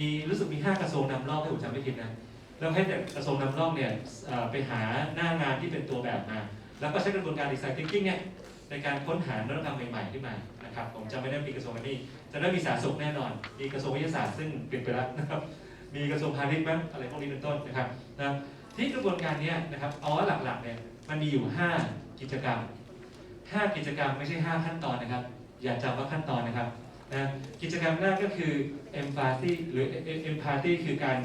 มีรู้สึกมีห้ากระทรวงนำร่องถ้าผมจำไม่ผิดนะแล้วให้แต่กระทรวงนำร่องเนี่ยเอ่อไปหาหน้างานที่เป็นตัวแบบมา แล้วก็ใช้กระบวนการดีไซน์ thinking เนี่ยในการค้นหานวัตกรรมใหม่ๆขึ้นมานะครับผมจำไม่ได้มีกระทรวงอะไรนี่จะได้มีสาธารณสุขแน่นอน มีกระทรวงวิทยาศาสตร์ซึ่งปลี่ยนไปแล้วนะครับมีกระทรวงพาณิชย์มั้งอะไรพวกนี้เป็นต้นนะครับนะที่กระบวนการเนี้ยนะครับอาว่าหลักๆเนี่ยมันมีอยู่ 5 กิจกรรม 5 กิจกรรมไม่ใช่ 5 ขั้นตอนนะครับ อย่าจำว่าขั้นตอนนะครับ นะกิจกรรมแรกก็คือ empathy หรือ empathy คือการ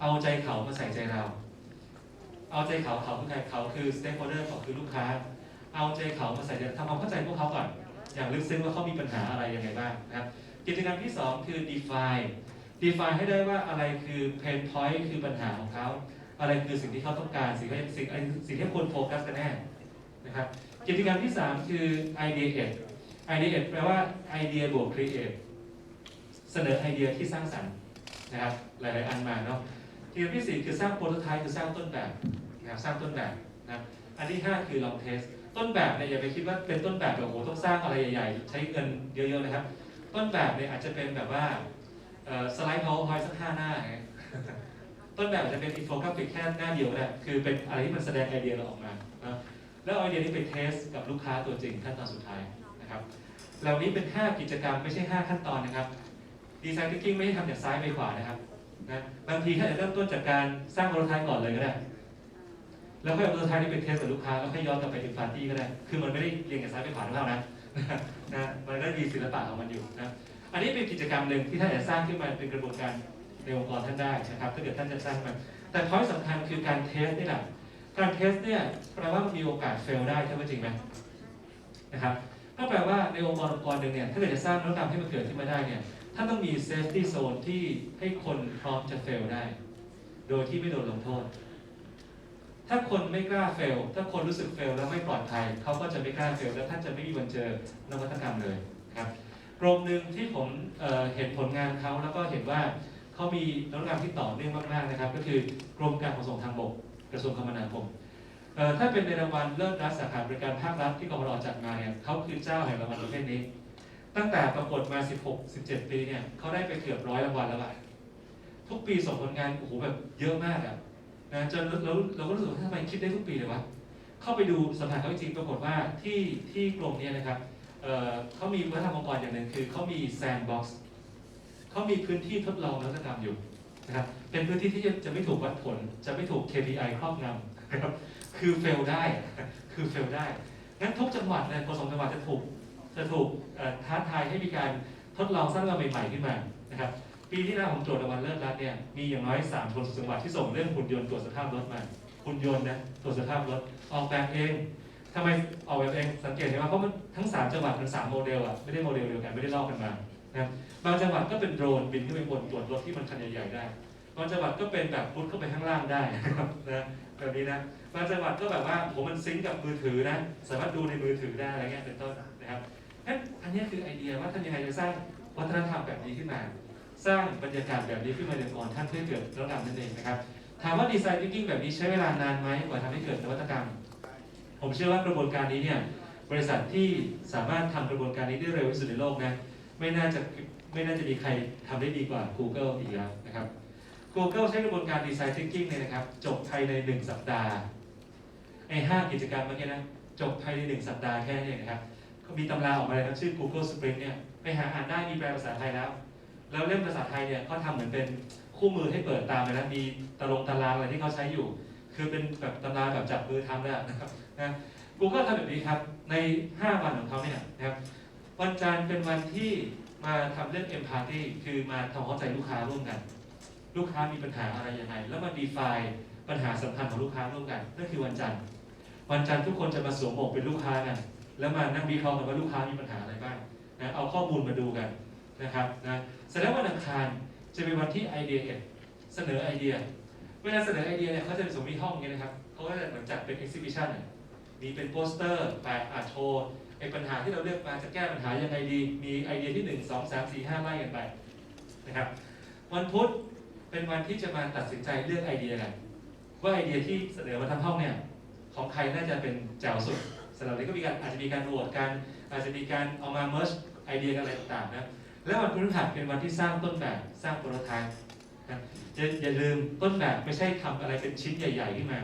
เอาใจเขามาใส่ใจเรา เอาใจเขาเขาคือใครเขาคือ stakeholder เขาคือลูกค้า เอาใจเขามาใส่ใจทำความเข้าใจพวกเขาก่อน อย่างลึกซึ้งว่าเขามีปัญหาอะไรยังไงบ้างนะครับกิจกรรมที่ 2 คือ define define ให้ได้ว่าอะไรคือ pain point คือปัญหาของเขา อะไรคือสิ่งที่เขาต้องการ สิ่งที่สิ่งสิ่งที่ควรโฟกัสกันแน่นะครับกิจกรรมที่ 3 คือ ideate ideate แปลว่าไอเดียบวก create เสนอไอเดียที่สร้างสรรค์นะครับ หลาย ๆ อันมาเนาะกิจกรรมที่คือสร้างโปรโตไทป์คือสร้างต้นแบบนะครับสร้างต้นแบบนะอันที่5คือลองเทสต้นแบบเนี่ยอย่าไปคิดว่าเป็นต้นแบบแบบโอ้โหต้องสร้างอะไรใหญ่ ๆ ใช้เงินเยอะ ๆ นะครับ ต้นแบบเนี่ยอาจจะเป็นแบบว่าสไลด์ powerpoint สักห้าหน้าไงต้นแบบอาจจะเป็นอินโฟกราฟิกแค่หน้าเดียวก็ได้คือเป็นอะไรที่มันแสดงไอเดียเราออกมานะแล้วเอาไอเดียนี้ไปเทสกับลูกค้าตัวจริงขั้นตอนสุดท้ายนะครับ เหล่านี้เป็น 5 กิจกรรมไม่ใช่ 5 ขั้นตอนนะครับดีไซน์ thinking ไม่ได้ทำจากซ้ายไปขวานะครับนะบางทีถ้าจะเริ่มต้นจากการสร้างโปรโตไทป์ก่อนเลยก็ได้ แล้วค่อยเอาโปรโตไทป์นี้ไปเทสกับลูกค้าแล้วค่อยย้อนกลับไปถึงปาร์ตี้ก็ได้ คือมันไม่ได้เรียงจากซ้ายไปขวาเท่านะนะมันก็มีศิลปะของมันอยู่นะอันนี้เป็นกิจกรรมหนึ่งที่ท่านจะสร้างขึ้นมาเป็นกระบวนการในองค์กรท่านได้นะครับถ้าเกิดท่านจะสร้างมันแต่พอยสำคัญคือการเทสนี่แหละการเทสเนี่ยแปลว่ามันมีโอกาสเฟลได้ใช่ไหมจริงไหมนะครับ ก็แปลว่าในองค์กรองค์กรหนึ่งเนี่ยถ้าเกิดจะสร้างนวัตกรรมให้มันเกิดขึ้นมาได้เนี่ยท่านต้องมีเซฟตี้โซนที่ให้คนพร้อมจะเฟลได้ โดยที่ไม่โดนลงโทษ ถ้าคนไม่กล้าเฟล ถ้าคนรู้สึกเฟลแล้วไม่ปลอดภัยเขาก็จะไม่กล้าเฟลแล้วท่านจะไม่มีวันเจอนวัตกรรมเลยครับกรมหนึ่งที่ผมเเห็นผลงานเขาแล้วก็เห็นว่าเขามีนวัตกรรมที่ต่อเนื่องมากๆนะครับ ก็คือกรมการขนส่งทางบกกระทรวงคมนาคม ถ้าเป็นในรางวัลเลิศรัฐสาขาบริการภาครัฐที่กรมรจัดมาเนี่ยเขาคือเจ้าแห่งรางวัลประเภทนี้ ตั้งแต่ประกวดมา 16 17 ปีเนี่ยเขาได้ไปเกือบร้อยรางวัลแล้วอะทุกปีส่งผลงานโอ้โหแบบเยอะมากอะนะจนเราเราก็รู้สึกว่าทำไมคิดได้ทุกปีเลยวะเข้าไปดูสัมผัสเขาจริงปรากฏว่าที่ที่กรมเนี้นะครับเเขามีวัฒนธรรมองค์กรอย่างหนึ่งคือเขามีแซนด์บ็อกซ์เขามีพื้นที่ทดลองนวัตกรรมอยู่นะครับเป็นพื้นที่ที่จะไม่ถูกวัดผลจะไม่ถูก KPI ครอบงำนะครับ คือเฟลได้ คือเฟลได้ งั้นทุกจังหวัดเนี่ยกสมจังหวัดจะถูกจะถูกท้าทายให้มีการทดลองสร้างงานใหม่ๆขึ้นมานะครับปีที่แล้วผมตรวจรางวัลเลิศรัฐเนี่ยมีอย่างน้อย3คนจังหวัดที่ส่งเรื่องหุ่นยนต์ตรวจสภาพรถมาหุ่นยนต์นะตรวจสภาพรถออกแบบเองทำไมออกแบบเองสังเกตเห็นว่าเพราะมันทั้ง 3 จังหวัดมัน3โมเดลอะไม่ได้โมเดลเดียวกันไม่ได้ลอกกันมานะครับบางจังหวัดก็เป็นโดรนบินขึ้นไปบนตรวจรถที่มันคันใหญ่ๆได้บางจังหวัดก็เป็นแบบพุทเข้าไปข้างล่างได้นะครับนะ แบบนี้นะบางจังหวัดก็แบบว่าผมมันซิงก์กับมือถือนะ สามารถดูในมือถือได้อะไรเงี้ยเป็นต้นนะครับงั้นอันนี้คือไอเดียว่าท่านยังไงจะสร้างวัฒนธรรมแบบนี้ขึ้นมา สร้างบรรยากาศแบบนี้ขึ้นมาในองค์กรท่านเพื่อเกิดนวัตกรรมนั่นเองนะครับถามว่าดีไซน์ thinking แบบนี้ใช้เวลานานไหมกว่าทำให้เกิดนวัตกรรม ผมเชื่อว่ากระบวนการนี้เนี่ยบริษัทที่สามารถทำกระบวนการนี้ได้เร็วที่สุดในโลกนะไม่น่าจะไม่น่าจะมีใครทำได้ดีกว่า Google อีกแล้วนะครับ Google ใช้กระบวนการดีไซน์ thinking เนี่ยนะครับ จบภายใน 1 สัปดาห์ไอ้ห้ากิจกรรมเมื่อกี้นะจบภายใน 1 สัปดาห์แค่นี้นะครับเขามีตำราออกมาเลยครับชื่อ Google Sprint เนี่ยไปหาอ่านได้มีแปลภาษาไทยแล้ว แล้วเล่มภาษาไทยเนี่ยเขาทำเหมือนเป็นคู่มือให้เปิดตามเลยนะมีตารางตารางอะไรที่เขาใช้อยู่ คือเป็นแบบตำราแบบจับมือทำเลยอะนะครับนะ Google ทำแบบนี้ครับใน 5 วันของเขาเนี่ยนะครับวันจันทร์เป็นวันที่มาทำเรื่อง empathy คือมาทำเข้าใจลูกค้าร่วมกัน ลูกค้ามีปัญหาอะไรยังไง แล้วมา define ปัญหาสำคัญของลูกค้าร่วมกันนั่นคือวันจันทร์ วันจันทร์ทุกคนจะมาสวมหมวกเป็นลูกค้ากัน แล้วมานั่งวิเคราะห์กันว่าลูกค้ามีปัญหาอะไรบ้างนะเอาข้อมูลมาดูกันนะครับนะเสร็จแล้ววันอังคารจะเป็นวันที่ไอเดียเสนอไอเดีย เวลาเสนอไอเดียเนี่ยเขาจะเป็นสมมีห้องเงี้ยนะครับเขาก็จะเหมือนจัดเป็น exhibition อะมีเป็นโปสเตอร์แปะอาโชว์ไอ้ปัญหาที่เราเลือกมาจะแก้ปัญหายังไงดี มีไอเดียที่ 1 2 3 4 5ไล่กันไปนะครับ วันพุธ เป็นวันที่จะมาตัดสินใจเลือกไอเดียกันว่าไอเดียที่เสนอมาทำห้องเนี่ยของใครน่าจะเป็นแจ๋วสุดสำหรับนี้ก็มีการอาจจะมีการโหวตกันอาจจะมีการเอามา merge ไอเดียกันอะไรต่างๆนะแล้ววันพฤหัสเป็นวันที่สร้างต้นแบบสร้างโปรโตไทป์นะอย่าอย่าลืมต้นแบบไม่ใช่ทำอะไรเป็นชิ้นใหญ่ ๆ ขึ้นมา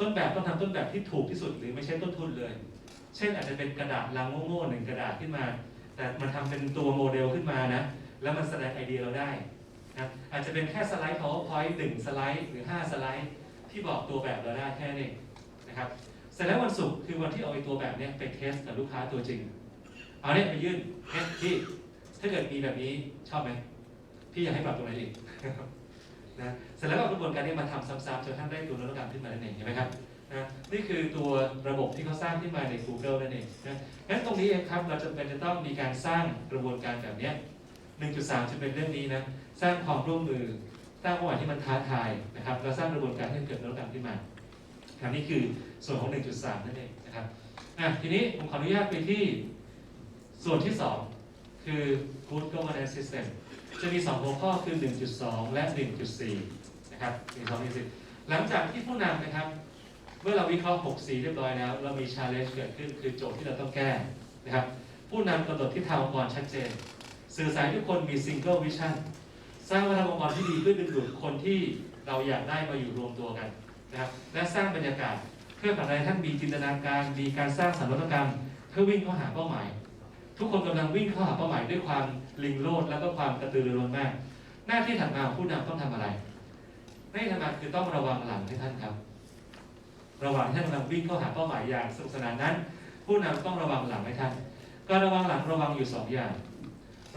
ต้นแบบต้องทำต้นแบบที่ถูกที่สุดหรือไม่ใช่ต้นทุนเลย เช่นอาจจะเป็นกระดาษลังโง่ๆหนึ่งกระดาษขึ้นมา แต่มันทำเป็นตัวโมเดลขึ้นมานะแล้วมันแสดงไอเดียเราได้ นะอาจจะเป็นแค่สไลด์ powerpoint หนึ่งสไลด์หรือ 5 สไลด์ ที่บอกตัวแบบเราได้แค่นี้นะครับเสร็จแล้ววันศุกร์คือวันที่เอาไอ้ตัวแบบเนี้ยไปเทสกับลูกค้าตัวจริง เอาเนี่ยไปยื่นเนี่ยพี่ถ้าเกิดมีแบบนี้ชอบไหมพี่อยากให้ปรับตรงไหนอีกนะเสร็จแล้วก็เอากระบวนการนี้มาทำซ้ำๆจนท่านได้ตัวนวัตกรรมขึ้นมานั่นเองเห็นไหมครับนะนี่คือตัวระบบที่เขาสร้างขึ้นมาใน Google นั่นเองนะงั้นตรงนี้เองครับเราจะเป็นจะต้องมีการสร้างกระบวนการแบบนี้1.3จะเป็นเรื่องนี้นะ สร้างความร่วมมือ สร้างเป้าหมาที่มันท้าทายนะครับแล้วสร้างกระบวนการให้เกิดนวัตกรรมขึ้นมาครับนี่คือส่วนของ 1.3 นั่นเองนะครับอะทีนี้ผมขออนุญาตไปที่ส่วนที่ 2 คือ Good Governance System จะมี 2 หัวข้อคือ 1.2 และ 1.4 นะครับ1 2 1หลังจากที่ผู้นำนะครับ เมื่อเราวิเคราะห์ 6 สีเรียบร้อยแล้ว เรามี challenge เกิดขึ้นคือโจทย์ที่เราต้องแก้นะครับ ผู้นำกำหนดทิศทางองค์กรชัดเจน สื่อสารทุกคนมี single vision สร้างวัฒนธรรมองค์กรที่ดีเพื่อดึงดูดคนที่เราอยากได้มาอยู่รวมตัวกันนะครับและสร้างบรรยากาศเพื่อผลักดันให้ท่านมีจินตนาการ มีการสร้างสรรค์วัตกรรม เพื่อวิ่งเข้าหาเป้าหมาย ทุกคนกำลังวิ่งเข้าหาเป้าหมายด้วยความลิงโลดแล้วก็ความกระตือรือร้นมาก หน้าที่ถัดมาของผู้นำต้องทำอะไรหน้าที่ถัดมาคือต้องระวังหลังให้ท่านครับ ระหว่างที่ท่านกำลังวิ่งเข้าหาเป้าหมายอย่างสนุกสนานนั้น ผู้นำต้องระวังหลังให้ท่านการระวังหลังระวังอยู่สองอย่าง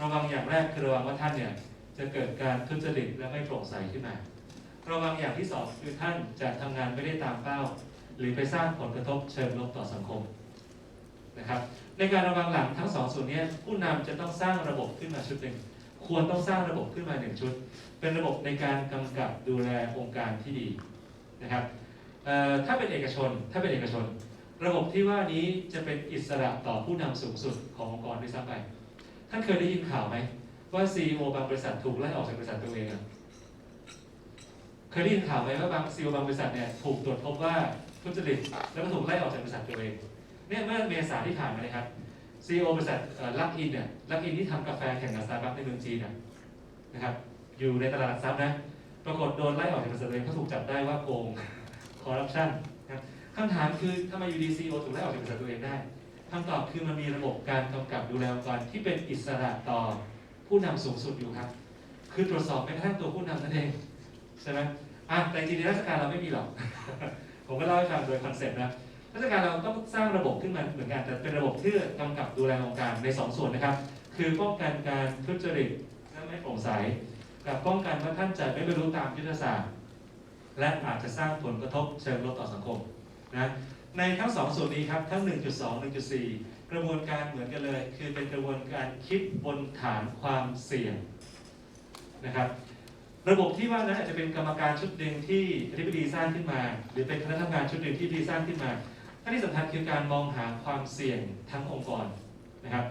ระวังอย่างแรกคือระวังว่าท่านเนี่ย จะเกิดการทุจริตและไม่โปร่งใสขึ้นมา ระวังอย่างที่สองคือท่านจะทำงานไม่ได้ตามเป้า หรือไปสร้างผลกระทบเชิงลบต่อสังคมนะครับ ในการระวังหลังทั้งสองส่วนนี้ผู้นำจะต้องสร้างระบบขึ้นมาชุดหนึ่งควรต้องสร้างระบบขึ้นมาหนึ่งชุด เป็นระบบในการกำกับดูแลองค์การที่ดีนะครับถ้าเป็นเอกชนถ้าเป็นเอกชน ระบบที่ว่านี้จะเป็นอิสระต่อผู้นำสูงสุดขององค์กรด้วยซ้ำไปท่านเคยได้ยินข่าวไหม ว่า CEO บางบริษัทถูกไล่ออกจากบริษัทตัวเองอะเคยได้ยินข่าวไหมว่าบาง CEO บางบริษัทเนี่ยถูกตรวจพบว่าทุจริตแล้วก็ถูกไล่ออกจากบริษัทตัวเองเนี่ยเมื่อเมษาที่ผ่านมาเลยครับ CEO บริษัทลักอินเนี่ยลักอินที่ทำกาแฟแข่งกับสตาร์บัคในเมืองจีนนะครับอยู่ในตลาดหลักทรัพย์นะปรากฏโดนไล่ออกจากบริษัทตัวเองเพราถูกจับได้ว่าโกงคอร์รัปชันนะครับคำถามคือทำไมอยู่ดี CEO ถูกไล่ออกจากบริษัทตัวเองได้คำตอบคือมันมีระบบการกำกับดูแลองค์กรที่เป็นอิสระต่อ ผู้นำสูงสุดอยู่ครับ คือตรวจสอบแม้กระทั่งตัวผู้นำนั่นเองใช่ไหมอะแต่จริงๆในราชการเราไม่มีหรอก ผมก็เล่าให้ฟังโดยคอนเซ็ปต์นะราชการเราต้องสร้างระบบขึ้นมาเหมือนกันแต่เป็นระบบที่กำกับดูแลองค์การในสองส่วนนะครับ คือป้องกันการทุจริตและไม่โปร่งใสกับป้องกันว่าท่านจะไม่บรรลุตามยุทธศาสตร์ และอาจจะสร้างผลกระทบเชิงลบต่อสังคมนะในทั้งสองส่วนนี้ครับทั้ง 1.2 1.4 ระบวนการเหมือนกันเลย คือเป็นกระบวนการคิดบนฐานความเสี่ยงนะครับ ระบบที่ว่านั้นอาจจะเป็นกรรมการชุดหนึ่งที่อธิบดีสร้างขึ้นมา หรือเป็นคณะทำงานชุดหนึ่งที่ดีสร้างขึ้นมาท่านที่สำคัญคือการมองหาความเสี่ยงทั้งองค์กรนะครับ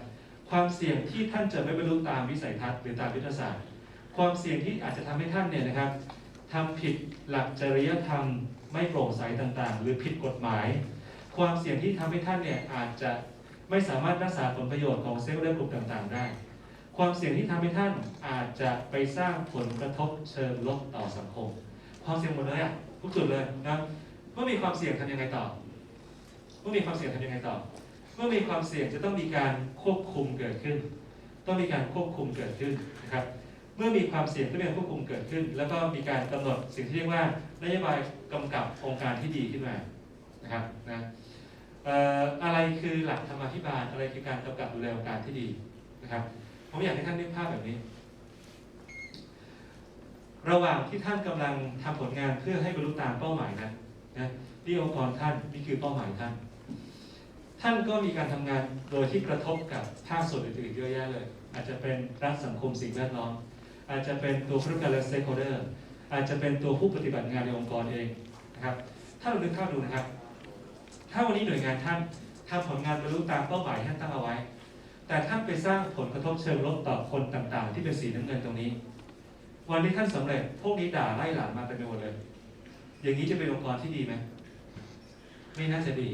ความเสี่ยงที่ท่านจะไม่บรรลุตามวิสัยทัศน์หรือตามยุทธศาสตร์ ความเสี่ยงที่อาจจะทำให้ท่านเนี่ยนะครับทำผิดหลักจริยธรรมไม่โปร่งใสต่างๆ หรือผิดกฎหมาย ความเสี่ยงที่ทำให้ท่านเนี่ยอาจจะ ไม่สามารถรักษาผลประโยชน์ของเซลล์และกลุ่มต่างๆ ได้ ความเสี่ยงที่ทำให้ท่านอาจจะไปสร้างผลกระทบเชิงลบต่อสังคม ความเสี่ยงหมดเลยอะทุกจุดเลยนะเมื่อมีความเสี่ยงทำยังไงต่อ เมื่อมีความเสี่ยงทำยังไงต่อ เมื่อมีความเสี่ยงจะต้องมีการควบคุมเกิดขึ้น ต้องมีการควบคุมเกิดขึ้นนะครับเมื่อมีความเสี่ยงก็มีการควบคุมเกิดขึ้น แล้วก็มีการกำหนดสิ่งที่เรียกว่านโยบายกำกับองค์การที่ดีขึ้นมานะครับนะ อะไรคือหลักธรรมาภิบาลอะไรคือการกำกับดูแลองค์การที่ดีนะครับผมอยากให้ท่านนึกภาพแบบนี้ ระหว่างที่ท่านกำลังทำผลงานเพื่อให้บรรลุตามเป้าหมายนั้นนะที่องค์กรท่านนี่คือเป้าหมายท่าน ท่านก็มีการทำงานโดยที่กระทบกับภาคส่วนอื่นๆเยอะแยะเลย อาจจะเป็นรัฐสังคมสิ่งแวดล้อมอาจจะเป็นตัวผู้ประการและ stakeholder อาจจะเป็นตัวผู้ปฏิบัติงานในองค์กรเองนะครับถ้าเรานึกภาพดูนะครับ ถ้าวันนี้หน่วยงานท่านทำผลงานบรรลุตามเป้าหมายที่ท่านตั้งเอาไว้ แต่ท่านไปสร้างผลกระทบเชิงลบต่อคนต่างๆ ที่เป็นสีน้ำเงินตรงนี้ วันที่ท่านสำเร็จ พวกนี้ด่าไล่หลังมาเต็มไปหมดเลย อย่างนี้จะเป็นองค์กรที่ดีไหมไม่น่าจะดี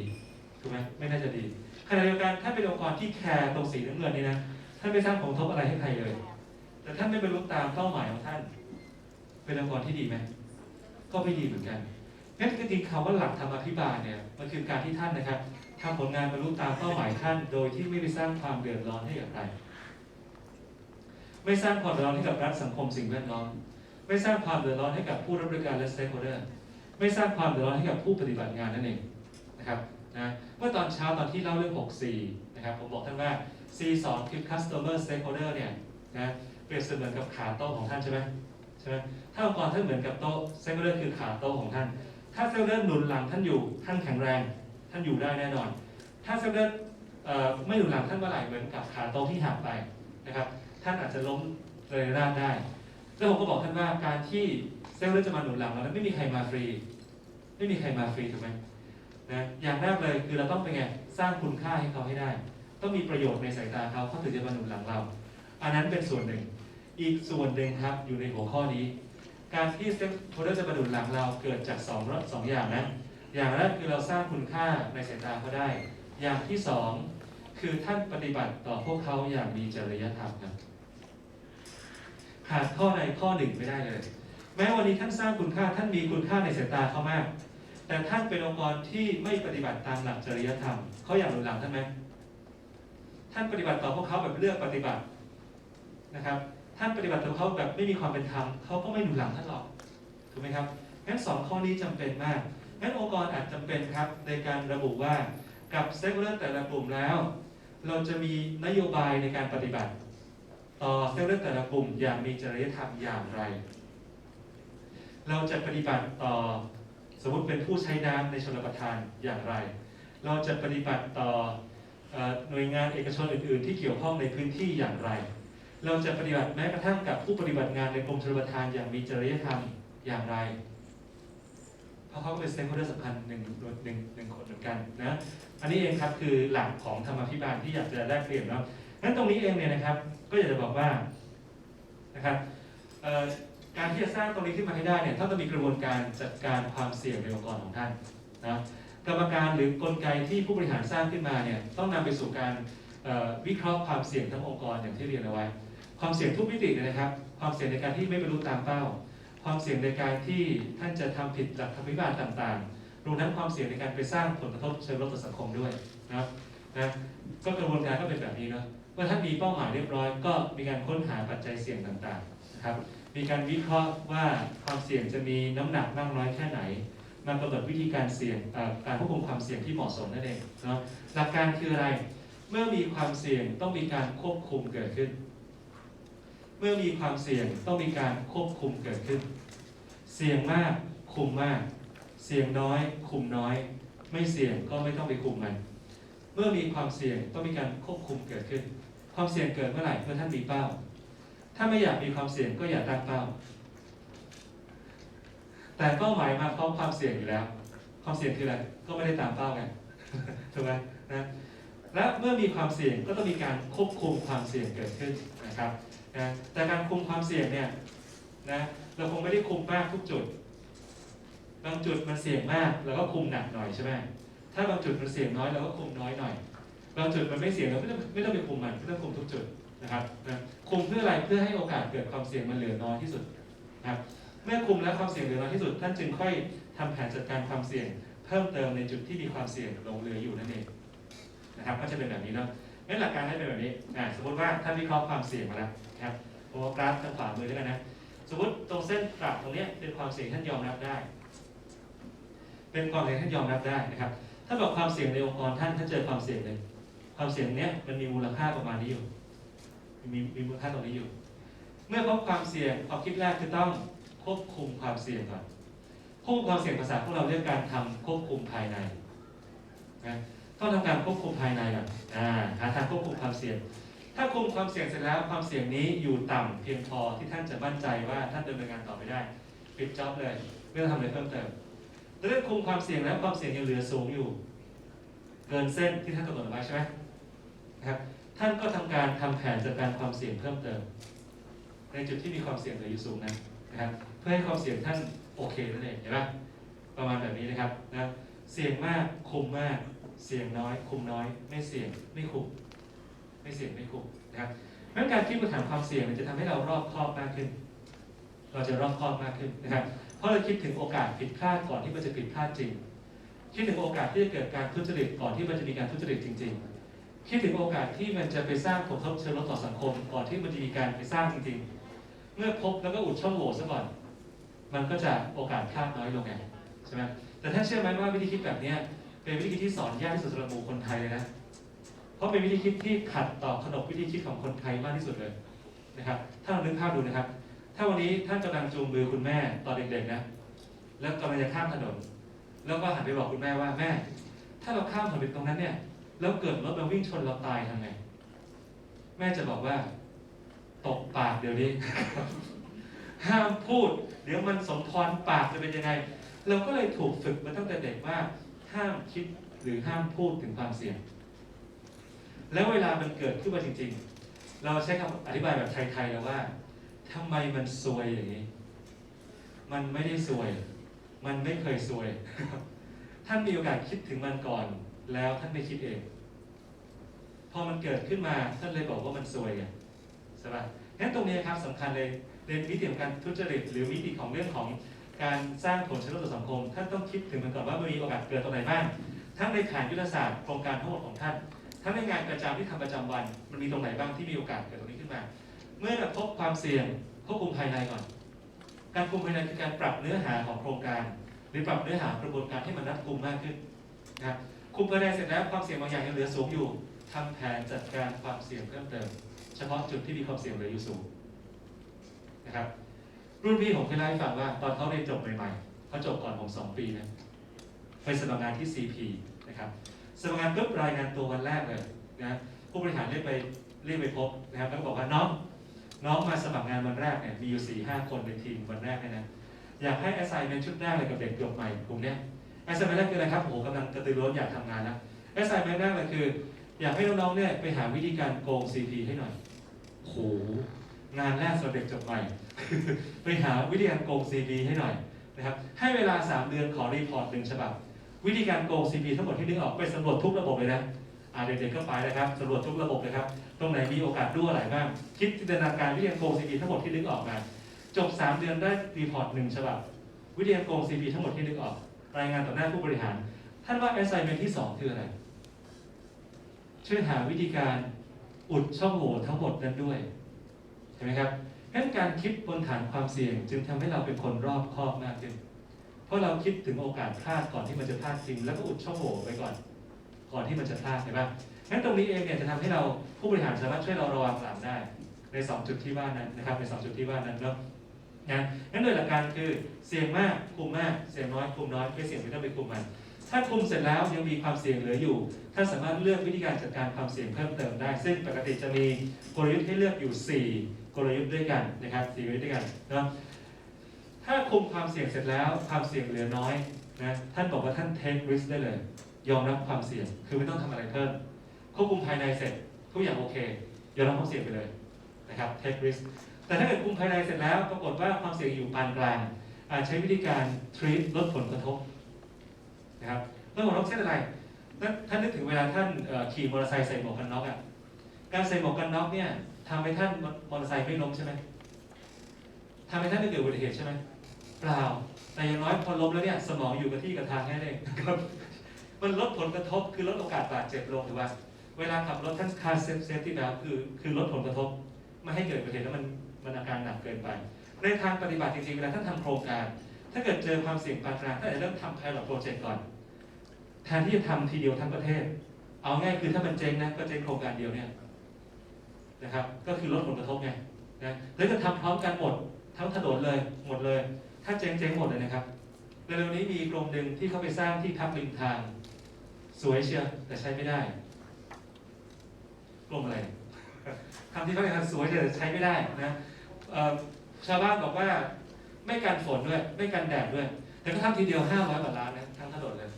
ถูกไหมไม่น่าจะดีขณะเดียวกันถ้าเป็นองค์กรที่แคร์ตรงสีน้ำเงินนี่นะท่านไม่สร้างผลกระทบอะไรให้ใครเลย แต่ท่านไม่บรรลุตามเป้าหมายของท่าน เป็นองค์กรที่ดีไหมก็ไม่ดีเหมือนกัน งั้นจริงๆคำว่าหลักธรรมาภิบาลเนี่ยมันคือการที่ท่านนะครับทำผลงานบรรลุตามเป้าหมายท่าน โดยที่ไม่ไปสร้างความเดือดร้อนให้กับใครไม่สร้างความเดือดร้อนให้กับรัฐสังคมสิ่งแวดล้อม ไม่สร้างความเดือดร้อนให้กับผู้รับบริการและ stakeholder ไม่สร้างความเดือดร้อนให้กับผู้ปฏิบัติงานนั่นเองนะครับนะเมื่อตอนเช้าตอนที่เล่าเรื่อง 6C นะครับผมบอกท่านว่า C2 คือ customer stakeholder เนี่ยนะเปรียบเสมือนกับขาโต๊ะของท่านใช่ไหมใช่ไหมถ้าองค์กรท่านเหมือนกับโต๊ะ stakeholder คือขาโต๊ะของท่าน ถ้า stakeholder หนุนหลังท่านอยู่ท่านแข็งแรง ท่านอยู่ได้แน่นอน ถ้า stakeholder เอ่อไม่หนุนหลังท่านเมื่อไหร่เหมือนกับขาโต๊ะที่หักไปนะครับ ท่านอาจจะล้มเลยราดได้แล้วผมก็บอกท่านว่าการที่เซลล์จะมาหนุนหลังเราไม่มีใครมาฟรี ไม่มีใครมาฟรีถูกไหมนะอย่างแรกเลยคือเราต้องเป็นไงสร้างคุณค่าให้เขาให้ได้ ต้องมีประโยชน์ในสายตาเขาเขาถึงจะมาหนุนหลังเรา อันนั้นเป็นส่วนหนึ่ง อีกส่วนหนึ่งครับอยู่ในหัวข้อนี้ การที่เซลล์จะมาหนุนหลังเราเกิดจากสองสองอย่างนะ อย่างแรกคือเราสร้างคุณค่าในสายตาเขาได้ อย่างที่สองคือท่านปฏิบัติต่อพวกเขาอย่างมีจริยธรรมครับขาดข้อใดข้อหนึ่งไม่ได้เลย แม้วันนี้ท่านสร้างคุณค่าท่านมีคุณค่าในสายตาเขามาก แต่ท่านเป็นองค์กรที่ไม่ปฏิบัติตามหลักจริยธรรมเขาอยากหนุนหลังท่านไหมท่านปฏิบัติต่อพวกเขาแบบเลือกปฏิบัตินะครับ ท่านปฏิบัติต่อเขาแบบไม่มีความเป็นธรรมเขาก็ไม่หนุนหลังท่านหรอกถูกไหมครับงั้นสองข้อนี้จำเป็นมากงั้นองค์กรอาจจำเป็นครับในการระบุว่ากับเซกเลอร์แต่ละกลุ่มแล้ว เราจะมีนโยบายในการปฏิบัติ ต่อเซลล์แต่ละกลุ่มอย่างมีจริยธรรมอย่างไร เราจะปฏิบัติต่อสมมติเป็นผู้ใช้น้ำในชลประทานอย่างไร เราจะปฏิบัติต่อหน่วยงานเอกชนอื่น ๆ ที่เกี่ยวข้องในพื้นที่อย่างไร เราจะปฏิบัติแม้กระทั่งกับผู้ปฏิบัติงานในกรมชลประทานอย่างมีจริยธรรมอย่างไร เพราะเขาก็เป็นเต็กโฮเดอร์สำคัญหนึ่งหนึ่งหนึ่งคนเหมือนกันนะ อันนี้เองครับคือหลักของธรรมพิบาลที่อยากจะแลกเปลี่ยนเนาะงั้นตรงนี้เองเนี่ยนะครับ ก็อยากจะบอกว่านะครับการที่จะสร้างตรงนี้ขึ้นมาให้ได้เนี่ยท่านต้องมีกระบวนการจัดการความเสี่ยงในองค์กรของท่านนะกรรมการหรือกลไกที่ผู้บริหารสร้างขึ้นมาเนี่ยต้องนำไปสู่การวิเคราะห์ความเสี่ยงทั้งองค์กรอย่างที่เรียนเอาไว้ ความเสี่ยงทุกมิติเลยนะครับ ความเสี่ยงในการที่ไม่บรรลุตามเป้า ความเสี่ยงในการที่ท่านจะทำผิดหลักธรรมพิบาลต่างๆรวมทั้งความเสี่ยงในการไปสร้างผลกระทบเชิงลบต่อสังคมด้วยนะครับนะก็กระบวนการก็เป็นแบบนี้เนาะเมื่อท่านมีเป้าหมายเรียบร้อย ก็มีการค้นหาปัจจัยเสี่ยงต่างๆนะครับมีการวิเคราะห์ว่าความเสี่ยงจะมีน้ำหนักมากน้อยแค่ไหนมากำหนดวิธีการเสี่ยงการควบคุมความเสี่ยงที่เหมาะสมนั่นเองเนาะหลักการคืออะไร เมื่อมีความเสี่ยงต้องมีการควบคุมเกิดขึ้น เมื่อมีความเสี่ยงต้องมีการควบคุมเกิดขึ้น เสี่ยงมากคุมมาก เสี่ยงน้อย คุมน้อย ไม่เสี่ยงก็ไม่ต้องไปคุมมัน เมื่อมีความเสี่ยงต้องมีการควบคุมเกิดขึ้น ความเสี่ยงเกิดเมื่อไหร่เมื่อท่านมีเป้า ถ้าไม่อยากมีความเสี่ยงก็อย่าตั้งเป้า แต่เป้าหมายมาพร้อมความเสี่ยงอยู่แล้ว ความเสี่ยงคืออะไร ก็ไม่ได้ตามเป้าไงถูกไหมนะ และเมื่อมีความเสี่ยงก็ต้องมีการควบคุมความเสี่ยงเกิดขึ้นนะครับ นะแต่การคุมความเสี่ยงเนี่ยนะเราคงไม่ได้คุมมากทุกจุด บางจุดมันเสี่ยงมากเราก็คุมหนักหน่อยใช่ไหมถ้าบางจุดมันเสี่ยงน้อยเราก็คุมน้อยหน่อย บางจุดมันไม่เสี่ยงเราไม่ต้องไม่ต้องไปคุมมันไม่ต้องคุมทุกจุดนะครับนะคุมเพื่ออะไรเพื่อให้โอกาสเกิดความเสี่ยงมันเหลือน้อยที่สุดนะครับเมื่อคุมแล้วความเสี่ยงเหลือน้อยที่สุดท่านจึงค่อยทำแผนจัดการความเสี่ยง เพิ่มเติมในจุดที่มีความเสี่ยงลงเหลืออยู่นั่นเองนะครับก็จะเป็นแบบนี้เนาะ งั้นหลักการให้เป็นแบบนี้อ่าสมมติว่าท่านวิเคราะห์ความเสี่ยงมาแล้วนะครับโอ้กราฟทางขวามือด้วยกันนะ สมมติตรงเส้นกราฟตรงนี้เป็นความเสี่ยงท่านยอมรับได้ เป็นความเสี่ยงท่านยอมรับได้นะครับ ถ้าบอกความเสี่ยงในองค์กรท่านท่านเจอความเสี่ยงเลย ความเสี่ยงเนี้ยมันมีมูลค่าประมาณนี้อยู่ มีมีมูลค่าตรงนี้อยู่ เมื่อพบความเสี่ยงความคิดแรกคือต้องควบคุมความเสี่ยงก่อนควบคุมความเสี่ยงภาษาพวกเราเรียกการทำควบคุมภายในนะ ต้องทำการควบคุมภายในก่อนอ่าหาทางควบคุมความเสี่ยง ถ้าคุมความเสี่ยงเสร็จแล้วความเสี่ยงนี้อยู่ต่ำเพียงพอที่ท่านจะมั่นใจว่าท่านดำเนินงานต่อไปได้ปิดจ็อบเลยไม่ต้องทำอะไรเพิ่มเติมแต่ถ้าคุมความเสี่ยงแล้วความเสี่ยงยังเหลือสูงอยู่ เกินเส้นที่ท่านกำหนดไว้ใช่ไหมนะครับท่านก็ทำการทำแผนจัดการความเสี่ยงเพิ่มเติม ในจุดที่มีความเสี่ยงเหลืออยู่สูงนั้นนะครับเพื่อให้ความเสี่ยงท่านโอเคนั่นเองเห็นไหมประมาณแบบนี้นะครับนะเสี่ยงมากคุมมาก เสี่ยงน้อย คุมน้อย ไม่เสี่ยงไม่คุมไม่เสี่ยงไม่คุมนะครับเพราะฉะนั้นการคิดบนฐานความเสี่ยงเนี่ยจะทำให้เรารอบคอบมากขึ้น เราจะรอบคอบมากขึ้นนะครับเพราะเราคิดถึงโอกาสผิดพลาดก่อนที่มันจะผิดพลาดจริง คิดถึงโอกาสที่จะเกิดการทุจริตก่อนที่มันจะมีการทุจริตจริง ๆ คิดถึงโอกาสที่มันจะไปสร้างผลกระทบเชิงลบต่อสังคม ก่อนที่มันจะมีการไปสร้างจริง ๆ เมื่อพบแล้วก็อุดช่องโหว่ซะก่อน มันก็จะโอกาสพลาดน้อยลงไงใช่ไหมแต่ท่านเชื่อไหมว่าวิธีคิดแบบนี้ เป็นวิธีคิดที่สอนยากที่สุดสำหรับหมู่คนไทยเลยนะ เพราะเป็นวิธีคิดที่ขัดต่อขนบวิธีคิดของคนไทยมากที่สุดเลยนะครับ ถ้าเรานึกภาพดูนะครับ ถ้าวันนี้ท่านกำลังจูงมือคุณแม่ตอนเด็กๆนะ แล้วกำลังจะข้ามถนน แล้วก็หันไปบอกคุณแม่ว่าแม่ ถ้าเราข้ามถนนตรงนั้นเนี่ย แล้วเกิดรถมาวิ่งชนเราตายทำไง แม่จะบอกว่า ตกปากเดี๋ยวนี้ ห้ามพูด เดี๋ยวมันสมพรปากจะเป็นยังไง เราก็เลยถูกฝึกมาตั้งแต่เด็กว่า ห้ามคิดหรือห้ามพูดถึงความเสี่ยง แล้วเวลามันเกิดขึ้นมาจริง ๆ เราใช้คำอธิบายแบบไทยๆแล้วว่าทำไมมันซวยอย่างนี้ มันไม่ได้ซวย มันไม่เคยซวย ท่านมีโอกาสคิดถึงมันก่อน แล้วท่านไม่คิดเอง พอมันเกิดขึ้นมาท่านเลยบอกว่ามันซวยไงใช่ปะงั้นตรงนี้ครับสำคัญเลยในมิติของการทุจริตหรือมิติของเรื่องของ การสร้างผลเชิงลบต่อสังคม ท่านต้องคิดถึงมันก่อนว่ามันมีโอกาสเกิดตรงไหนบ้าง ทั้งในแผนยุทธศาสตร์โครงการทั้งหมดของท่าน ทั้งในงานประจำที่ทำประจำวัน มันมีตรงไหนบ้างที่มีโอกาสเกิดตรงนี้ขึ้นมา เมื่อเราพบความเสี่ยงควบคุมภายในก่อน การคุมภายในคือการปรับเนื้อหาของโครงการ หรือปรับเนื้อหากระบวนการให้มันรัดกุมมากขึ้นนะครับคุมภายในเสร็จแล้วความเสี่ยงบางอย่างยังเหลือสูงอยู่ทำแผนจัดการความเสี่ยงเพิ่มเติม เฉพาะจุดที่มีความเสี่ยงเหลืออยู่สูงนะครับ รุ่นพี่ผมเคยเล่าให้ฟังว่าตอนเขาเรียนจบใหม่ๆเขาจบก่อนผมสองปีนะไปสมัครงานที่ CP นะครับสมัครงานปุ๊บรายงานตัววันแรกเลยนะผู้บริหารเรียกไปเรียกไปพบนะครับแล้วก็บอกว่าน้องน้องมาสมัครงานวันแรกเนี่ยมีอยู่สี่ห้าคนในทีมวันแรกเนี่ยนะอยากให้ assignment ชุดแรกเลยกับเด็กจบใหม่กลุ่มเนี้ย assignment แรกคืออะไรครับโอ้โหกำลังกระตือรือร้นอยากทำงานแล้ว assignment แรกเลยคือ อยากให้น้องๆเนี่ยไปหาวิธีการโกง CP ให้หน่อยโอ้โหงานแรกสำหรับเด็กจบใหม่ ไปหาวิธีการโกง CP ให้หน่อยนะครับ ให้เวลา 3 เดือนขอรีพอร์ตหนึ่งฉบับ วิธีการโกง CP ทั้งหมดที่นึกออกไปสำรวจทุกระบบเลยนะอ่าเด็กๆก็ไปนะครับสำรวจทุกระบบเลยครับ ตรงไหนมีโอกาสรั่วไหลบ้าง คิดจินตนาการวิธีการโกง CP ทั้งหมดที่นึกออกมา จบ 3 เดือนได้รีพอร์ตหนึ่งฉบับ วิธีการโกง CP ทั้งหมดที่นึกออก รายงานต่อหน้าผู้บริหาร ท่านว่า assignment ที่ 2 คืออะไร ช่วยหาวิธีการอุดช่องโหว่ทั้งหมดนั้นด้วย เห็นไหมครับ งั้นการคิดบนฐานความเสี่ยง จึงทำให้เราเป็นคนรอบคอบมากขึ้น เพราะเราคิดถึงโอกาสพลาดก่อนที่มันจะพลาดจริง แล้วก็อุดช่องโหว่ไว้ก่อน ก่อนที่มันจะพลาดเห็นปะงั้นตรงนี้เองเนี่ยจะทำให้เราผู้บริหารสามารถช่วยเราระวังหลังได้ ใน 2 จุดที่ว่านั้นนะครับใน 2 จุดที่ว่านั้นเนาะงั้นงั้นโดยหลักการคือเสี่ยงมากคุมมากเสี่ยงน้อยคุมน้อยไม่เสี่ยงไม่ต้องไปคุมมัน ถ้าคุมเสร็จแล้วยังมีความเสี่ยงเหลืออยู่ท่านสามารถเลือกวิธีการจัดการความเสี่ยงเพิ่มเติมได้ ซึ่งปกติจะมีกลยุทธ์ให้เลือกอยู่ 4 กลยุทธ์ด้วยกันนะครับ4กลยุทธ์ด้วยกันเนาะถ้าคุมความเสี่ยงเสร็จแล้วความเสี่ยงเหลือน้อยนะท่านบอกว่าท่าน take risk ได้เลย ยอมรับความเสี่ยงคือไม่ต้องทำอะไรเพิ่มควบคุมภายในเสร็จทุกอย่างโอเคยอมรับความเสี่ยงไปเลยนะครับ take risk แต่ถ้าเกิดคุมภายในเสร็จแล้วปรากฏว่าความเสี่ยงอยู่ปานกลางอาจใช้วิธีการ treat ลดผลกระทบนะครับลดผลกระทบเช่นอะไรท่านนึกถึงเวลาท่านขี่มอเตอร์ไซค์ใส่หมวกกันน็อกอะการใส่หมวกกันน็อกเนี่ย ทำให้ท่านมอเตอร์ไซค์ไม่ล้มใช่ไหมทำให้ท่านไม่เกิดอุบัติเหตุใช่ไหมเปล่า แต่อย่างน้อยพอล้มแล้วเนี่ยสมองอยู่กับที่กับทางแค่นั้นเองครับ มันลดผลกระทบคือลดโอกาสบาดเจ็บลงถูกป่ะเวลาขับรถท่านคาเซฟเซฟที่แล้วคือคือลดผลกระทบไม่ให้เกิดอุบัติเหตุแล้วมันมันอาการหนักเกินไป ในทางปฏิบัติจริงๆเวลาท่านทำโครงการ ถ้าเกิดเจอความเสี่ยงปานกลางท่านอาจจะเริ่มทำ pilot project ก่อนแทนที่จะทำทีเดียวทั้งประเทศ เอาง่ายคือถ้ามันเจ๊งนะก็เจ๊งโครงการเดียวเนี่ย นะครับ ก็คือลดผลกระทบไงนะแล้วจะทำพร้อมกันหมดทั้งถนนเลยหมดเลย ถ้าเจ๊งเจ๊งหมดเลยนะครับเร็วๆนี้มีกรมหนึ่งที่เขาไปสร้างที่พักริมทาง สวยเชียวแต่ใช้ไม่ได้กรมอะไรทำที่พักริมทางสวยแต่ใช้ไม่ได้นะชาวบ้านบอกว่าไม่กันฝนด้วย ไม่กันแดดด้วย แต่ก็ทำทีเดียวห้าร้อยกว่าล้านนะทั้งถนนเลย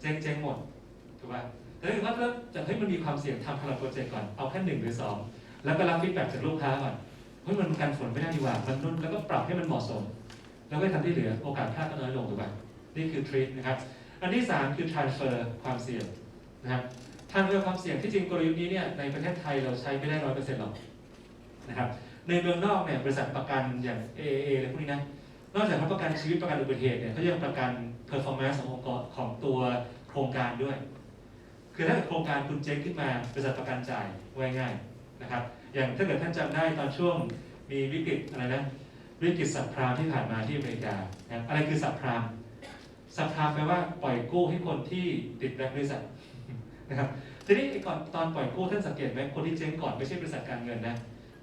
เจ๊งเจ๊งหมดถูกป่ะ แต่ถ้าเกิดว่าจะให้ยมันมีความเสี่ยงทำพลังโปรเจกต์ก่อน เอาแค่หนึ่งหรือสองแล้วก็รับฟีดแบ็กจากลูกค้าก่อนเฮ้ยมันกันฝนไม่ได้ดีกว่า มันนุ่นแล้วก็ปรับให้มันเหมาะสม แล้วก็ทำที่เหลือโอกาสพลาดก็น้อยลงถูกป่ะนี่คือทริคนะครับ อันที่สามคือ transfer ความเสี่ยงนะครับ transfer ความเสี่ยงที่จริงกลยุทธ์นี้เนี่ยในประเทศไทยเราใช้ไม่ได้ร้อยเปอร์เซ็นต์หรอกนะครับในเมืองนอกเนี่ยบริษัทประกันอย่าง AAA อะไรพวกนี้นะนอกจากเขาประกันชีวิตประกันอุบัติเหตุเนี่ยเขายังประกัน performance ขององค์กรของตัวโครงการด้วย คือถ้าเกิดโครงการคุณเจ๊งขึ้นมาบริษัทประกันจ่ายไว้ง่ายนะครับ อย่างถ้าเกิดท่านจำได้ตอนช่วงมีวิกฤตอะไรนะวิกฤตสับพรามที่ผ่านมาที่อเมริกานะอะไรคือสับพรามสับพรามแปลว่าปล่อยกู้ให้คนที่ติดแบล็คลิสต์นะครับทีนี้ไอ้ก่อนตอนปล่อยกู้ท่านสังเกตไหมคนที่เจ๊งก่อนไม่ใช่บริษัทการเงินนะ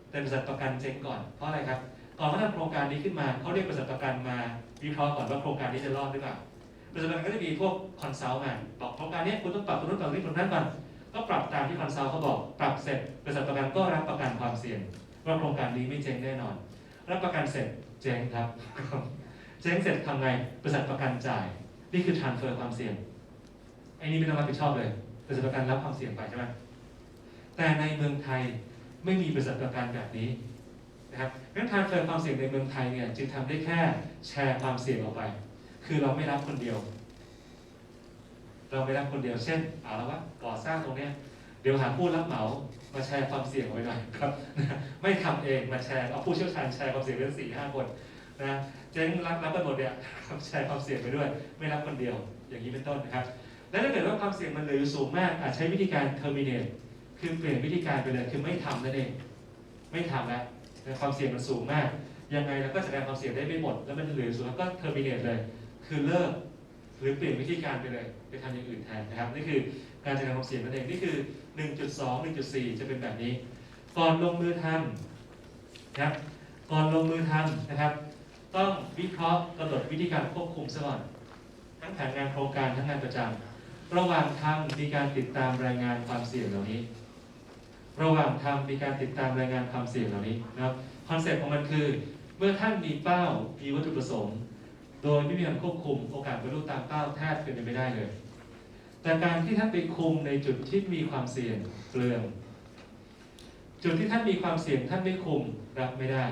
แต่บริษัทประกันเจ๊งก่อนเพราะอะไรครับก่อนเขาทำโครงการนี้ขึ้นมาเขาเรียกบริษัทประกันมาวิเคราะห์ก่อนว่าโครงการนี้จะรอดหรือเปล่า ประกันก็จะมีพวกคอนซัลท์มาบอกโครงการนี้คุณต้องปรับตรงนู้นปรับตรงนี้ตรงนั้นก่อนก็ปรับตามที่คอนซัลท์เขาบอก ปรับเสร็จบริษัทประกันก็รับประกันความเสี่ยงว่าโครงการนี้ไม่เจ๊งแน่นอน รับประกันเสร็จเจ๊งครับ เจ๊งเสร็จทำไงบริษัทประกันจ่าย นี่คือ transfer ความเสี่ยงไอ้นี่ไม่ต้องรับผิดชอบเลยบริษัทประกันรับความเสี่ยงไปใช่ไหมแต่ในเมืองไทยไม่มีบริษัทประกันแบบนี้นะครับงั้น transfer ความเสี่ยงในเมืองไทยเนี่ยจึงทำได้แค่แชร์ความเสี่ยงออกไป คือเราไม่รับคนเดียว เราไม่รับคนเดียว เช่นเอาละวะก่อสร้างตรงเนี้ยเดี๋ยวหาผู้รับเหมามาแชร์ความเสี่ยงไว้หน่อยครับ ไม่ทำเองมาแชร์เอาผู้เชี่ยวชาญแชร์ความเสี่ยงเรื่องสี่ห้าคนนะเจ๊งรับรับกันหมดเนี่ยแชร์ความเสี่ยงไปด้วย ไม่รับคนเดียว อย่างนี้เป็นต้นนะครับ และถ้าเกิดว่าความเสี่ยงมันเหลือสูงมากอาจใช้วิธีการ terminate คือเปลี่ยนวิธีการไปเลยคือไม่ทำนั่นเอง ไม่ทำแล้วแต่ความเสี่ยงมันสูงมาก ยังไงเราก็จัดการความเสี่ยงได้ไม่หมด แล้วมันเหลือสูงแล้วก็ terminate เลย คือเลิกหรือเปลี่ยนวิธีการไปเลย ไปทำอย่างอื่นแทนนะครับนี่คือการจัดการความเสี่ยงนั่นเองนี่คือ 1.2 1.4 จะเป็นแบบนี้ ก่อนลงมือทำนะครับก่อนลงมือทำนะครับ ต้องวิเคราะห์กำหนดวิธีการควบคุมซะก่อนทั้งแผนงานโครงการทั้งงานประจำระหว่างทำมีการติดตามรายงานความเสี่ยงเหล่านี้ ระหว่างทำมีการติดตามรายงานความเสี่ยงเหล่านี้นะครับคอนเซ็ปต์ของมันคือ เมื่อท่านมีเป้ามีวัตถุประสงค์ โดยไม่มีการควบคุมโอกาสบรรลุตามเป้าแทบเป็นไปไม่ได้เลย แต่การที่ท่านไปคุมในจุดที่มีความเสี่ยงเปลืองจุดที่ท่านมีความเสี่ยงท่านไม่คุมรับไม่ได้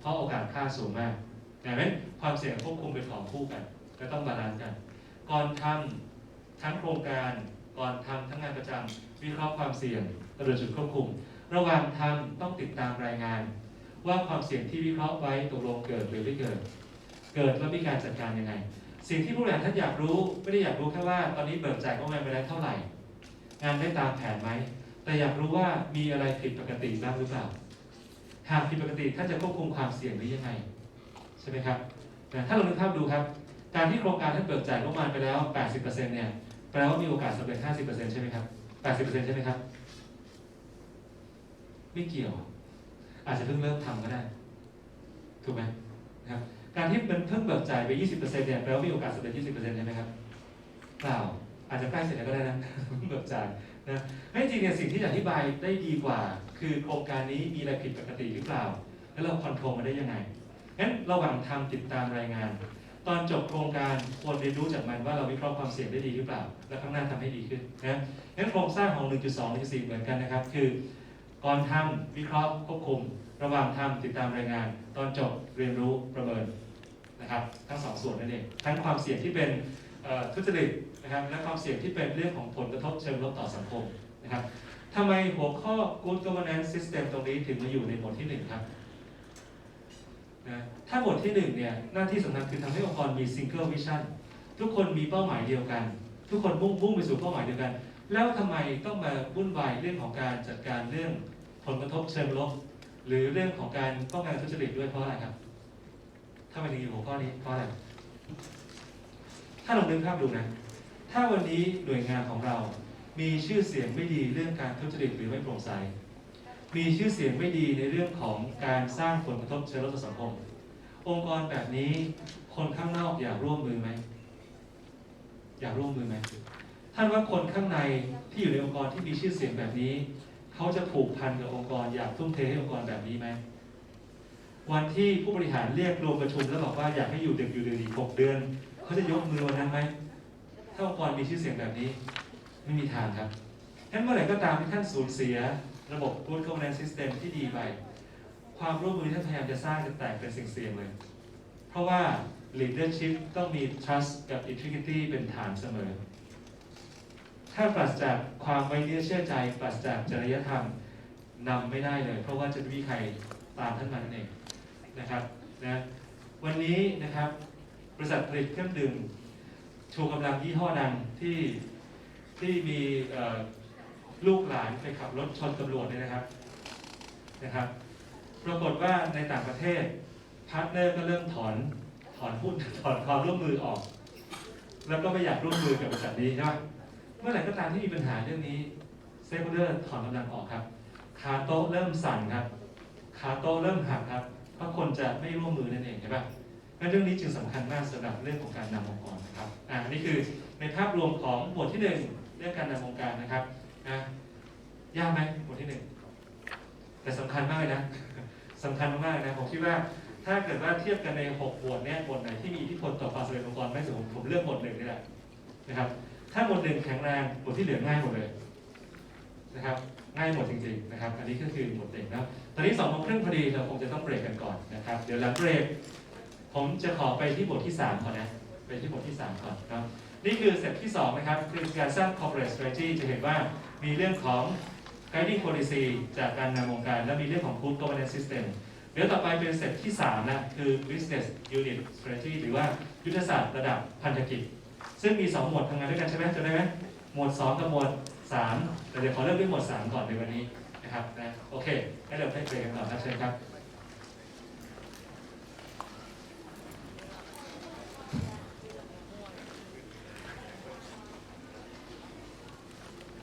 เพราะโอกาสค่าสูงมากดังนั้นความเสี่ยงควบคุมเป็นของคู่กันและต้องบาลานซ์กัน ก่อนทำทั้งโครงการก่อนทำทั้งงานประจำวิเคราะห์ความเสี่ยงกำหนดจุดควบคุม ระหว่างทำต้องติดตามรายงาน ว่าความเสี่ยงที่วิเคราะห์ไว้ตกลงเกิดหรือไม่เกิด เกิดแล้วมีการจัดการยังไง สิ่งที่ผู้บริหารท่านอยากรู้ไม่ได้อยากรู้แค่ว่าตอนนี้เบิกจ่ายงบประมาณไปแล้วเท่าไหร่ งานได้ตามแผนไหมแต่อยากรู้ว่ามีอะไรผิดปกติบ้างหรือเปล่า หากผิดปกติท่านจะควบคุมความเสี่ยงได้ยังไงใช่ไหมครับแต่ถ้าเรานึกภาพดูครับ การที่โครงการท่านเบิกจ่ายงบประมาณไปแล้ว 80%เนี่ยแปลว่ามีโอกาสสำเร็จ 50%ใช่ไหมครับ 80%ใช่ไหมครับ ไม่เกี่ยว อาจจะเพิ่งเริ่มทำก็ได้ถูกไหมนะครับ การที่มันเพิ่งเบิกจ่ายไป 20%เนี่ยแปลว่ามีโอกาสสำเร็จ20%ใช่ไหมครับเปล่าอาจจะใกล้เสร็จแล้วก็ได้นะเบิกจ่ายนะให้จริงเนี่ยสิ่งที่จะอธิบายได้ดีกว่า คือโครงการนี้มีอะไรผิดปกติหรือเปล่า แล้วเราคอนโทรลมันได้ยังไงงั้นระหว่างทำติดตามรายงาน ตอนจบโครงการควรเรียนรู้จากมันว่าเราวิเคราะห์ความเสี่ยงได้ดีหรือเปล่า และข้างหน้าทำให้ดีขึ้นนะงั้นโครงสร้างของ 1.2 1.4 เหมือนกันนะครับ คือ ก่อนทำวิเคราะห์ควบคุม ระหว่างทำติดตามรายงาน ตอนจบเรียนรู้ประเมิน นะครับทั้งสองส่วนนั่นเองทั้งความเสี่ยงที่เป็นทุจริตนะครับและความเสี่ยงที่เป็นเรื่องของผลกระทบเชิงลบต่อสังคมนะครับทำไมหัวข้อ Good Governance System ตรงนี้ถึงมาอยู่ในหมวดที่หนึ่งครับนะถ้าบทที่หนึ่งเนี่ยหน้าที่สำคัญคือทำให้องค์กรมี single vision ทุกคนมีเป้าหมายเดียวกัน ทุกคนมุ่งมุ่งไปสู่เป้าหมายเดียวกัน แล้วทำไมต้องมาวุ่นวายเรื่องของการจัดการเรื่องผลกระทบเชิงลบ หรือเรื่องของการป้องกันทุจริตด้วยเพราะอะไรครับ ถ้ามันถึงอยู่หัวข้อนี้เพราะอะไรถ้าลองนึกภาพดูนะ ถ้าวันนี้หน่วยงานของเรา มีชื่อเสียงไม่ดีเรื่องการทุจริตหรือไม่โปร่งใส มีชื่อเสียงไม่ดีในเรื่องของการสร้างผลกระทบเชิงลบต่อสังคม องค์กรแบบนี้ คนข้างนอกอยากร่วมมือไหม อยากร่วมมือไหม ท่านว่าคนข้างในที่อยู่ในองค์กรที่มีชื่อเสียงแบบนี้ เขาจะผูกพันกับองค์กรอยากทุ่มเทให้องค์กรแบบนี้ไหม วันที่ผู้บริหารเรียกรวมประชุมแล้วบอกว่าอยากให้อยู่เด็กอยู่เดือนอีกหกเดือนเขาจะยกมือวันนั้นไหมถ้าองค์กรมีชื่อเสียงแบบนี้ ไม่มีทางครับงั้นเมื่อไหร่ก็ตามที่ท่านสูญเสีย ระบบ Good Governance System ที่ดีไป ความร่วมมือที่านพยายามจะสร้างจะแตกเป็นสิ่งเสียงเลย เพราะว่า leadership ต้องมี trust กับ integrity เป็นฐานเสมอ ถ้าปราศจากความไว้เนื้อเชื่อใจ ปราศจากจริยธรรมนำไม่ได้เลย เพราะว่าจะไม่มีใครตามท่านมานั่นเอง นะครับนะวันนี้นะครับบริษัทผลิตเครื่องดื่มชูกำลังยี่ห้อดังที่ที่มีลูกหลานไปขับรถชนตำรวจเนี่ยนะครับนะครับปรากฏว่าในต่างประเทศพาร์ทเนอร์ก็เริ่มถอนถอนหุ้นถอนความร่วมมือออก แล้วก็ไม่อยากร่วมมือกับบริษัทนี้ใช่ไหมเมื่อไหร่ก็ตามที่มีปัญหาเรื่องนี้เซฟเดอร์ถอนกำลังออกครับขาโต๊ะเริ่มสั่นครับขาโต๊ะเริ่มหักครับ เพราะคนจะไม่ร่วมมือนั่นเองใช่ปะงั้นเรื่องนี้จึงสำคัญมากสำหรับเรื่องของการนำองค์กรนะครับอ่านี่คือในภาพรวมของบทที่หนึ่งเรื่องการนำองค์การนะครับนะยากไหมบทที่หนึ่งแต่สำคัญมากเลยนะสำคัญมากๆนะผมคิดว่าถ้าเกิดว่าเทียบกันใน6บทเนี่ยบทไหนที่มีอิทธิพลต่อความสำเร็จององค์กรไม่สูงผมเลือกบทหนึ่งนี่แหละนะครับ ถ้าบทหนึ่งแข็งแรงบทที่เหลือง่ายหมดเลยนะครับ ง่ายหมดจริงๆนะครับ อันนี้ก็คือบทเด่นนะตอนนี้สองโมงครึ่งพอดีเราคงจะต้องเบรกกันก่อนนะครับ เดี๋ยวหลังเบรกผมจะขอไปที่บทที่3ก่อนนะ ไปที่บทที่ 3 ก่อนนะครับ นี่คือสเต็ปที่สองนะครับ คือการสร้าง corporate strategy จะเห็นว่ามีเรื่องของ guiding policy จากการนำองค์การ และมีเรื่องของ good governance system เดี๋ยวต่อไปเป็นสเต็ปที่3นะคือ business unit strategy หรือว่ายุทธศาสตร์ระดับพันธกิจ ซึ่งมี 2 หมวดทำงานด้วยกันใช่ไหมจำได้ไหมหมวด 2 กับหมวด 3แต่เดี๋ยวขอเริ่มด้วยหมวด3ก่อนในวันนี้นะครับนะโอเคให้เราได้เบรกกันก่อนครับเชิญครับ